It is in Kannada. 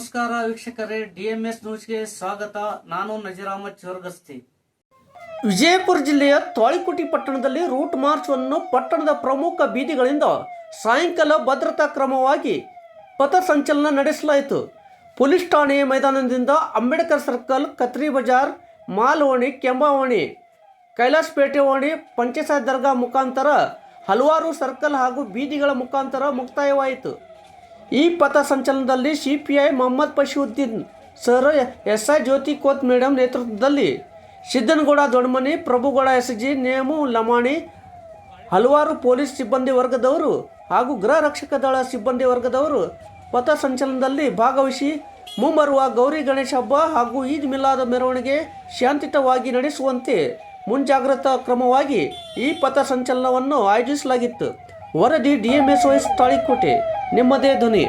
ನಮಸ್ಕಾರ ವೀಕ್ಷಕರೇ, ಡಿಎಂಎಸ್ ನ್ಯೂಸ್ಗೆ ಸ್ವಾಗತ. ನಾನು ನಜೀರಾಮ ಚೋರ್ಗಸ್ತಿ. ವಿಜಯಪುರ ಜಿಲ್ಲೆಯ ತಾಳಿಕೋಟಿ ಪಟ್ಟಣದಲ್ಲಿ ರೂಟ್ ಮಾರ್ಚ್ ಅನ್ನು ಪಟ್ಟಣದ ಪ್ರಮುಖ ಬೀದಿಗಳಿಂದ ಸಾಯಂಕಾಲ ಭದ್ರತಾ ಕ್ರಮವಾಗಿ ಪಥಸಂಚಲನ ನಡೆಸಲಾಯಿತು. ಪೊಲೀಸ್ ಠಾಣೆ ಮೈದಾನದಿಂದ ಅಂಬೇಡ್ಕರ್ ಸರ್ಕಲ್, ಕತ್ರಿ ಬಜಾರ್, ಮಾಲ್ವಣಿ, ಕೆಂಬಾವಣಿ, ಕೈಲಾಸಪೇಟೆ ಓಣಿ ಪಂಚಾಯತ್ ದರ್ಗಾ ಮುಖಾಂತರ ಹಲವಾರು ಸರ್ಕಲ್ ಹಾಗೂ ಬೀದಿಗಳ ಮುಖಾಂತರ ಮುಕ್ತಾಯವಾಯಿತು. ಈ ಪಥ ಸಂಚಲನದಲ್ಲಿ C P I Mohammed Pashuddin sir S I Jyoti Koth madam ನೇತೃತ್ವದಲ್ಲಿ ಸಿದ್ದನಗೌಡ ದೊಡ್ಮನಿ, ಪ್ರಭುಗೌಡ ಎಸ್ ಜಿ ನೇಮು ಲಮಾಣಿ, ಹಲವಾರು ಪೊಲೀಸ್ ಸಿಬ್ಬಂದಿ ವರ್ಗದವರು ಹಾಗೂ ಗೃಹ ರಕ್ಷಕ ದಳ ಸಿಬ್ಬಂದಿ ವರ್ಗದವರು ಪಥ ಸಂಚಲನದಲ್ಲಿ ಭಾಗವಹಿಸಿ ಮುಂಬರುವ ಗೌರಿ ಗಣೇಶ ಹಬ್ಬ ಹಾಗೂ ಈದ್ ಮಿಲಾದ ಮೆರವಣಿಗೆ ಶಾಂತಿಯುತವಾಗಿ ನಡೆಸುವಂತೆ ಮುಂಜಾಗ್ರತಾ ಕ್ರಮವಾಗಿ ಈ ಪಥ ಸಂಚಲನವನ್ನು ಆಯೋಜಿಸಲಾಗಿತ್ತು. ವರದಿ ಡಿಎಂಎಸ್ ವೈಸ್ ತಾಳಿಕೋಟೆ. ನಿಮ್ಮದೇ ಧ್ವನಿ